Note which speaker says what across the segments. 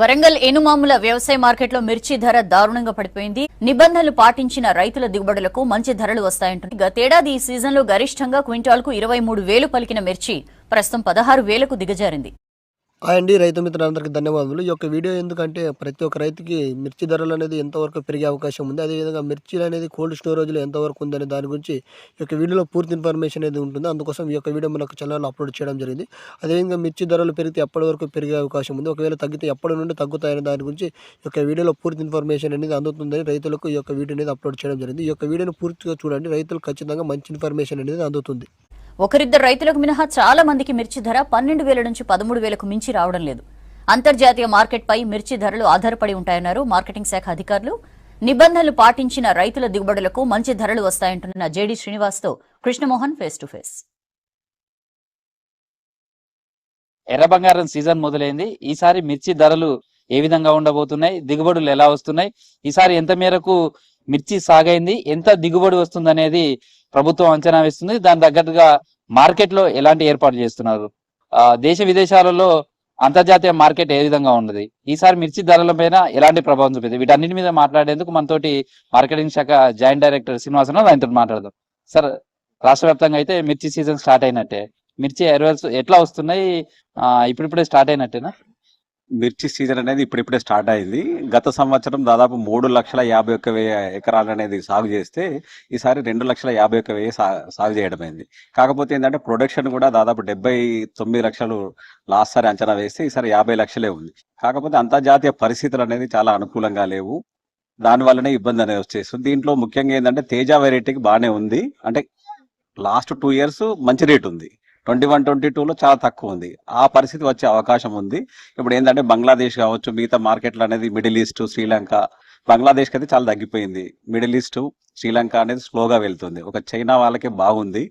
Speaker 1: వరంగల్ ఎనుమాముల వ్యవసాయ మార్కెట్లో మిర్చి ధర దారుణంగా పడిపోయింది. నిబంధనలు పాటించిన రైతుల దిగుబడులకు మంచి ధరలు వస్తాయంటుంది. గతేడాది ఈ సీజన్లో గరిష్టంగా క్వింటాల్కు ఇరవై మూడు వేలు పలికిన మిర్చి ప్రస్తుతం పదహారు వేలకు దిగజారింది.
Speaker 2: అండి రైతు మిత్రులందరికీ ధన్యవాదాలు ఈ యొక్క వీడియో ఎందుకంటే ప్రతి ఒక్క రైతుకి మిర్చి ధరలు అనేది ఎంతవరకు పెరిగే అవకాశం ఉంది అదేవిధంగా మిర్చిలు అనేది కోల్డ్ స్టోరేజ్లో ఎంతవరకు ఉందనే దాని గురించి ఈ యొక్క వీడియోలో పూర్తి ఇన్ఫర్మేషన్ అనేది ఉంటుంది. అందుకోసం ఈ యొక్క వీడియో మనకు ఛానల్లో అప్లోడ్ చేయడం జరిగింది. అదేవిధంగా మిర్చి ధరలు పెరిగితే ఎప్పటి వరకు పెరిగే అవకాశం ఉంది ఒకవేళ తగ్గితే ఎప్పటి నుండి తగ్గుతాయనే దాని గురించి ఈ యొక్క వీడియోలో పూర్తి ఇన్ఫర్మేషన్ అనేది అందుతుందని రైతులకు ఈ యొక్క వీడియో అనేది అప్లోడ్ చేయడం జరిగింది. ఈ యొక్క వీడియోని పూర్తిగా చూడండి రైతులు ఖచ్చితంగా మంచి ఇన్ఫర్మేషన్ అనేది అందుతుంది.
Speaker 1: ఒకరిద్దరు రైతులకు మినహా చాలా మందికి మిర్చి ధర పన్నెండు వేల నుంచి పదమూడు వేలకు మించి రావడం లేదు. అంతర్జాతీయ మార్కెట్పై మిర్చి ధరలు ఆధారపడి ఉంటాయన్నారు మార్కెటింగ్ శాఖ అధికారులు. నిబంధనలు పాటించిన రైతుల దిగుబడులకు మంచి ధరలు వస్తాయంటున్న జేడీ శ్రీనివాస్తో కృష్ణమోహన్ ఫేస్ టు ఫేస్.
Speaker 3: ఎర్ర బంగారం సీజన్ మొదలైంది. ఈసారి మిర్చి ధరలు ఏ విధంగా ఉండబోతున్నాయి? దిగుబడులు ఎలా వస్తున్నాయి? ఈసారి ఎంత మేరకు మిర్చి సాగైంది. ఎంత దిగుబడి వస్తుంది అనేది ప్రభుత్వం అంచనా వేస్తుంది. దాని తగ్గట్టుగా మార్కెట్లో ఎలాంటి ఏర్పాటు చేస్తున్నారు? దేశ విదేశాలలో అంతర్జాతీయ మార్కెట్ ఏ విధంగా ఉన్నది? ఈసారి మిర్చి ధరల పైన ఎలాంటి ప్రభావం చూపింది? వీటన్నిటి మీద మాట్లాడేందుకు మనతోటి మార్కెటింగ్ శాఖ జాయింట్ డైరెక్టర్ శ్రీనివాసరావు ఆయనతో మాట్లాడదాం. సార్ రాష్ట్ర వ్యాప్తంగా అయితే మిర్చి సీజన్ స్టార్ట్ అయినట్టే. మిర్చి ఎరువల్స్ ఎట్లా వస్తున్నాయి? ఇప్పుడిప్పుడే స్టార్ట్ అయినట్టేనా?
Speaker 4: మిర్చి సీజన్ అనేది ఇప్పుడిప్పుడే స్టార్ట్ అయింది. గత సంవత్సరం దాదాపు మూడు లక్షల యాభై ఒక్క వెయ్యి ఎకరాలు అనేది సాగు చేస్తే ఈసారి రెండు లక్షల యాభై ఒక్క వెయ్యి సా- సాగు చేయడమైంది. కాకపోతే ఏంటంటే ప్రొడక్షన్ కూడా దాదాపు డెబ్బై తొమ్మిది లక్షలు లాస్ట్ సారి అంచనా వేస్తే ఈసారి యాభై లక్షలే ఉంది. కాకపోతే అంతర్జాతీయ పరిస్థితులు అనేది చాలా అనుకూలంగా లేవు. దానివల్లనే ఇబ్బంది అనేది వచ్చేస్తుంది. దీంట్లో ముఖ్యంగా ఏంటంటే తేజ వెరైటీకి బాగానే ఉంది. అంటే లాస్ట్ టూ ఇయర్స్ మంచి రేట్ ఉంది. ట్వంటీ వన్ ట్వంటీ టూలో చాలా తక్కువ ఉంది. ఆ పరిస్థితి వచ్చే అవకాశం ఉంది. ఇప్పుడు ఏంటంటే బంగ్లాదేశ్ కావచ్చు మిగతా మార్కెట్లు అనేది మిడిల్ ఈస్ట్ శ్రీలంక బంగ్లాదేశ్ అయితే చాలా తగ్గిపోయింది. మిడిల్ ఈస్ట్ శ్రీలంక అనేది స్లోగా వెళ్తుంది. ఒక చైనా వాళ్ళకి బాగుంది.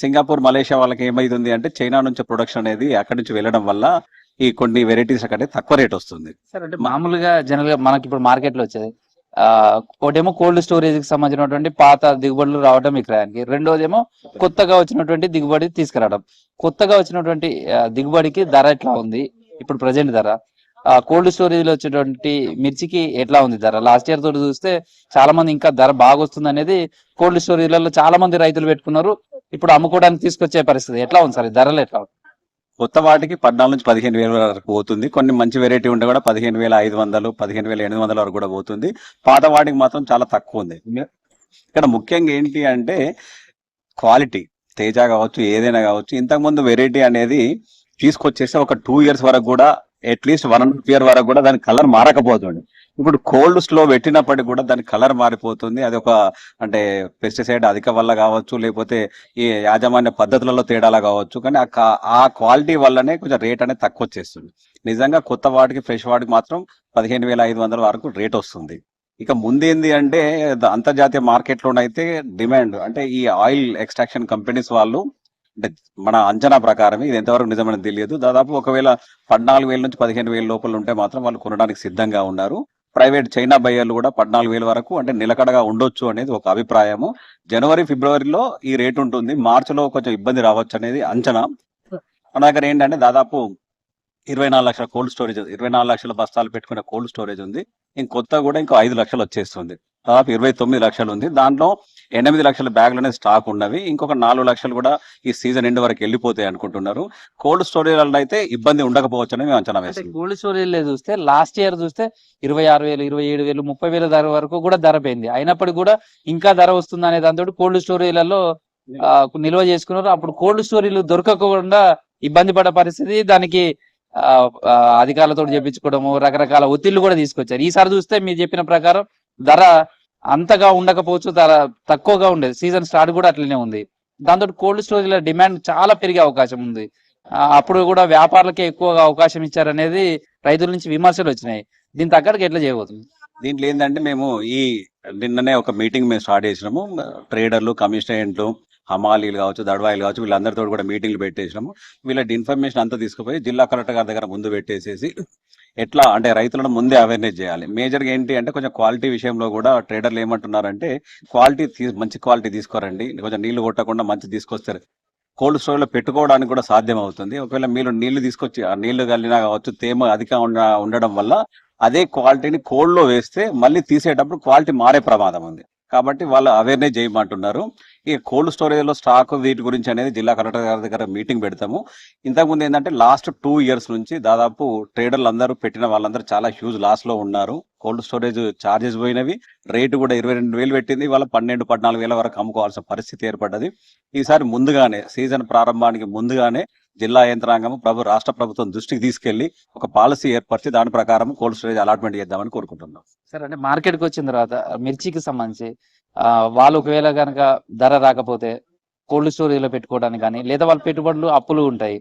Speaker 4: సింగపూర్ మలేషియా వాళ్ళకి ఏమైతుంది అంటే చైనా నుంచి ప్రొడక్షన్ అనేది అక్కడి నుంచి వెళ్ళడం వల్ల ఈ కొన్ని వెరైటీస్ అక్కడ తక్కువ రేట్ వస్తుంది.
Speaker 3: సార్ అంటే మామూలుగా జనరల్గా మనకి ఇప్పుడు మార్కెట్లో వచ్చేది ఒకటేమో కోల్డ్ స్టోరేజ్కి సంబంధించినటువంటి పాత దిగుబడులు రావడం విక్రయానికి రెండోదేమో కొత్తగా వచ్చినటువంటి దిగుబడి తీసుకురావడం. కొత్తగా వచ్చినటువంటి దిగుబడికి ధర ఎట్లా ఉంది? ఇప్పుడు ప్రజెంట్ ధర. ఆ కోల్డ్ స్టోరేజ్లో వచ్చేటువంటి మిర్చికి ఎట్లా ఉంది ధర? లాస్ట్ ఇయర్ తోటి చూస్తే చాలా మంది ఇంకా ధర బాగా వస్తుంది అనేది కోల్డ్ స్టోరేజ్లలో చాలా మంది రైతులు పెట్టుకున్నారు. ఇప్పుడు అమ్ముకోవడానికి తీసుకొచ్చే పరిస్థితి ఎట్లా ఉంది సార్? ఈ ధరలు ఎట్లా ఉంది
Speaker 4: కొత్త వాటికి పద్నాలుగు నుంచి పదిహేను వేల వరకు పోతుంది. కొన్ని మంచి వెరైటీ ఉంటే కూడా పదిహేను వేల ఐదు వందలు పదిహేను వేల ఎనిమిది వందల వరకు కూడా పోతుంది. పాత వాటికి మాత్రం చాలా తక్కువ ఉంది. ఇక్కడ ముఖ్యంగా ఏంటి అంటే క్వాలిటీ తేజ కావచ్చు ఏదైనా కావచ్చు. ఇంతకుముందు వెరైటీ అనేది తీసుకొచ్చేసి ఒక టూ ఇయర్స్ వరకు కూడా at least one and half year వరకు కూడా దాని కలర్ మారకపోతుంది ఇప్పుడు కోల్డ్ స్లో పెట్టినప్పటికి కూడా దాని కలర్ మారిపోతుంది. అది ఒక అంటే పెస్టిసైడ్ అధిక వల్ల కావచ్చు లేకపోతే ఈ యాజమాన్య పద్ధతులలో తేడాలా కావచ్చు. కానీ ఆ ఆ క్వాలిటీ వల్లనే కొంచెం రేట్ అనేది తక్కువ వచ్చేస్తుంది నిజంగా కొత్త వాటికి ఫ్రెష్ వాటికి మాత్రం పదిహేను వేల ఐదు వందల వరకు రేట్ వస్తుంది. ఇక ముందేంది అంటే అంతర్జాతీయ మార్కెట్లోనైతే డిమాండ్ అంటే ఈ ఆయిల్ ఎక్స్ట్రాక్షన్ కంపెనీస్ వాళ్ళు అంటే మన అంచనా ప్రకారం ఇది ఎంతవరకు నిజమని తెలియదు. దాదాపు ఒకవేళ పద్నాలుగు వేల నుంచి పదిహేను వేల లోపల ఉంటే మాత్రం వాళ్ళు కొనడానికి సిద్ధంగా ఉన్నారు. ప్రైవేట్ చైనా బయ్యర్లు కూడా పద్నాలుగు వేల వరకు అంటే నిలకడగా ఉండొచ్చు అనేది ఒక అభిప్రాయము. జనవరి ఫిబ్రవరిలో ఈ రేటు ఉంటుంది. మార్చిలో కొంచెం ఇబ్బంది రావచ్చు అనేది అంచనా. మన దగ్గర ఏంటంటే దాదాపు ఇరవై నాలుగు లక్షల కోల్డ్ స్టోరేజ్ ఇరవై నాలుగు లక్షల బస్తాలు పెట్టుకునే కోల్డ్ స్టోరేజ్ ఉంది. ఇంకొత్త కూడా ఇంకో ఐదు లక్షలు వచ్చేస్తుంది. దాదాపు ఇరవై తొమ్మిది లక్షలు ఉంది. దాంట్లో ఎనిమిది లక్షల బ్యాగులు అనేది స్టాక్ ఉన్నవి. ఇంకొక నాలుగు లక్షలు కూడా ఈ సీజన్ ఎండ్ వరకు వెళ్ళిపోతాయి అనుకుంటున్నారు. కోల్డ్ స్టోరేజ్ అయితే ఇబ్బంది ఉండకపోవచ్చు అని మేము అంచనా వేస్తున్నాం.
Speaker 3: కోల్డ్ స్టోరేజ్లో చూస్తే లాస్ట్ ఇయర్ చూస్తే ఇరవై ఆరు వేలు ఇరవై ఏడు వేలు ముప్పై వేల ధర వరకు కూడా ధర పోయింది అయినప్పటికీ కూడా ఇంకా ధర వస్తుంది అనే దాంతో కోల్డ్ స్టోరేజ్లలో నిల్వ చేసుకున్నారు. అప్పుడు కోల్డ్ స్టోరేజ్లు దొరకకుండా ఇబ్బంది పడే పరిస్థితి దానికి అధికారులతో చెప్పించుకోవడము రకరకాల ఒత్తిళ్ళు కూడా తీసుకొచ్చారు. ఈసారి చూస్తే మీరు చెప్పిన ప్రకారం ధర అంతగా ఉండకపోవచ్చు చాలా తక్కువగా ఉండేది. సీజన్ స్టార్ట్ కూడా అట్లనే ఉంది. దాంతో కోల్డ్ స్టోరేజ్లో డిమాండ్ చాలా పెరిగే అవకాశం ఉంది. అప్పుడు కూడా వ్యాపారులకే ఎక్కువగా అవకాశం ఇచ్చారనేది రైతుల నుంచి విమర్శలు వచ్చినాయి. దీని తగ్గట్టుగా ఎట్లా చేయబోతుంది?
Speaker 4: దీంట్లో ఏంటంటే మేము ఈ నిన్ననే ఒక మీటింగ్ మేము స్టార్ట్ చేసినాము. ట్రేడర్లు కమిషనరెంట్లు హమాలీలు కావచ్చు దడవాయిలు కావచ్చు వీళ్ళందరితో కూడా మీటింగ్లు పెట్టేసినాము. వీళ్ళ ఇన్ఫర్మేషన్ అంతా తీసుకుపోయి జిల్లా కలెక్టర్ గారి దగ్గర ముందు పెట్టేసేసి ఎట్లా అంటే రైతులను ముందే అవేర్నెస్ చేయాలి. మేజర్గా ఏంటి అంటే కొంచెం క్వాలిటీ విషయంలో కూడా ట్రేడర్లు ఏమంటున్నారంటే క్వాలిటీ తీ మంచి క్వాలిటీ తీసుకోరండి. కొంచెం నీళ్ళు కొట్టకుండా మంచి తీసుకొస్తారు. కోల్డ్ స్టోర్లో పెట్టుకోవడానికి కూడా సాధ్యం అవుతుంది ఒకవేళ మీరు నీళ్ళు తీసుకొచ్చి ఆ నీళ్ళు కలిగినా కావచ్చు తేమ అధికంగా ఉండ- ఉండడం వల్ల అదే క్వాలిటీని కోల్డ్లో వేస్తే మళ్ళీ తీసేటప్పుడు క్వాలిటీ మారే ప్రమాదం ఉంది. కాబట్టి వాళ్ళు అవేర్నెస్ చేయమంటున్నారు. ఈ కోల్డ్ స్టోరేజ్లో స్టాక్ వీటి గురించి అనేది జిల్లా కలెక్టర్ గారి దగ్గర మీటింగ్ పెడతాము. ఇంతకుముందు ఏంటంటే లాస్ట్ టూ ఇయర్స్ నుంచి దాదాపు ట్రేడర్లు అందరూ పెట్టిన వాళ్ళందరూ చాలా హ్యూజ్ లాస్లో ఉన్నారు. కోల్డ్ స్టోరేజ్ చార్జెస్ పోయినవి. రేటు కూడా ఇరవై రెండు వేలు పెట్టింది. వాళ్ళ పన్నెండు పద్నాలుగు వేల వరకు అమ్ముకోవాల్సిన పరిస్థితి ఏర్పడ్డది. ఈసారి ముందుగానే సీజన్ ప్రారంభానికి ముందుగానే జిల్లా యంత్రాంగం ప్రభు రాష్ట్ర ప్రభుత్వం దృష్టికి తీసుకెళ్ళి ఒక పాలసీ ఏర్పరిచి దాని ప్రకారం కోల్డ్ స్టోరేజ్ అలాట్మెంట్ చేద్దామని కోరుకుంటున్నాం.
Speaker 3: సార్ అంటే మార్కెట్కి వచ్చిన తర్వాత మిర్చికి సంబంధించి వాళ్ళు ఒకవేళ కనుక ధర రాకపోతే కోల్డ్ స్టోరేజ్లో పెట్టుకోవడానికి కానీ లేదా వాళ్ళ పెట్టుబడులు అప్పులు ఉంటాయి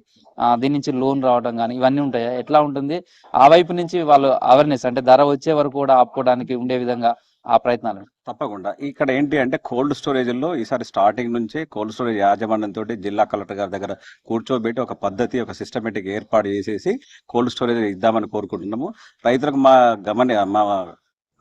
Speaker 3: దీని నుంచి లోన్ రావడం కానీ ఇవన్నీ ఉంటాయి? ఎట్లా ఉంటుంది? ఆ వైపు నుంచి వాళ్ళు అవేర్నెస్ అంటే ధర వచ్చే వరకు కూడా ఆపుకోవడానికి ఉండే విధంగా ఆ ప్రయత్నాలు.
Speaker 4: తప్పకుండా. ఇక్కడ ఏంటి అంటే కోల్డ్ స్టోరేజ్లో ఈసారి స్టార్టింగ్ నుంచే కోల్డ్ స్టోరేజ్ యాజమాన్యంతో జిల్లా కలెక్టర్ గారి దగ్గర కూర్చోబెట్టి ఒక పద్ధతి ఒక సిస్టమేటిక్ ఏర్పాటు చేసేసి కోల్డ్ స్టోరేజ్ ఇద్దామని కోరుకుంటున్నాము. రైతులకు మా గమని మా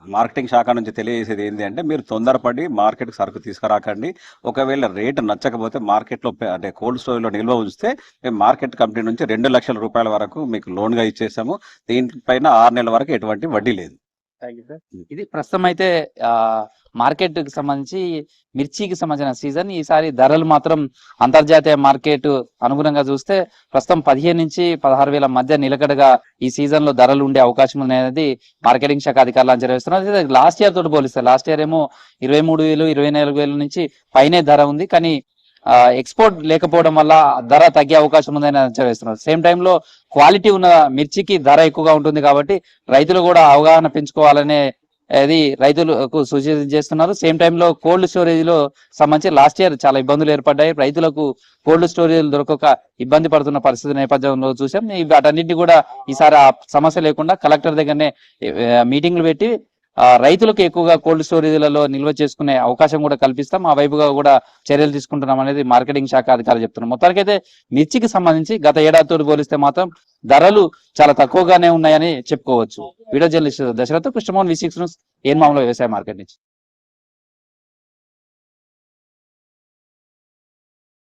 Speaker 4: మార్కెటింగ్ శాఖ నుంచి తెలియజేసేది ఏంటి అంటే మీరు తొందరపడి మార్కెట్ సరుకు తీసుకురాకండి. ఒకవేళ రేటు నచ్చకపోతే మార్కెట్లో అంటే కోల్డ్ స్టోరేజ్లో నిల్వ ఉంచితే మేము మార్కెట్ కంపెనీ నుంచి రెండు లక్షల రూపాయల వరకు మీకు లోన్గా ఇచ్చేసాము దీనిపైన ఆరు నెలల వరకు ఎటువంటి వడ్డీ లేదు.
Speaker 3: ఇది ప్రస్తుతం అయితే ఆ మార్కెట్కి సంబంధించి మిర్చికి సంబంధించిన సీజన్. ఈసారి ధరలు మాత్రం అంతర్జాతీయ మార్కెట్ అనుగుణంగా చూస్తే ప్రస్తుతం పదిహేను నుంచి పదహారు వేల మధ్య నిలకడగా ఈ సీజన్లో ధరలు ఉండే అవకాశం అనేది మార్కెటింగ్ శాఖ అధికారులు అంచనా వేస్తున్నారు. లాస్ట్ ఇయర్ తోటి పోలిస్తే లాస్ట్ ఇయర్ ఏమో ఇరవై మూడు వేలు ఇరవై నాలుగు వేల నుంచి పైనే ధర ఉంది. కానీ ఎక్స్పోర్ట్ లేకపోవడం వల్ల ధర తగ్గే అవకాశం ఉందని అంచనా వేస్తున్నారు సేమ్ టైంలో క్వాలిటీ ఉన్న మిర్చికి ధర ఎక్కువగా ఉంటుంది కాబట్టి రైతులు కూడా అవగాహన పెంచుకోవాలనే అది రైతులకు సూచన చేస్తున్నారు. సేమ్ టైంలో కోల్డ్ స్టోరేజ్లో సంబంధించి లాస్ట్ ఇయర్ చాలా ఇబ్బందులు ఏర్పడ్డాయి. రైతులకు కోల్డ్ స్టోరేజ్ దొరకక ఇబ్బంది పడుతున్న పరిస్థితి నేపథ్యంలో చూసాం వాటన్నింటినీ కూడా ఈసారి ఆ సమస్య లేకుండా కలెక్టర్ దగ్గరనే మీటింగ్లు పెట్టి రైతులకు ఎక్కువగా కోల్డ్ స్టోరేజ్లలో నిల్వ చేసుకునే అవకాశం కూడా కల్పిస్తాం. ఆ వైపుగా కూడా చర్యలు తీసుకుంటున్నాం అనేది మార్కెటింగ్ శాఖ అధికారులు చెప్తున్నారు. మొత్తానికైతే మిర్చికి సంబంధించి గత ఏడాదితో పోలిస్తే మాత్రం ధరలు చాలా తక్కువగానే ఉన్నాయని చెప్పుకోవచ్చు. Video journalist Dasharath Krishnamohan V six news మామూలు వ్యవసాయ మార్కెట్ నుంచి.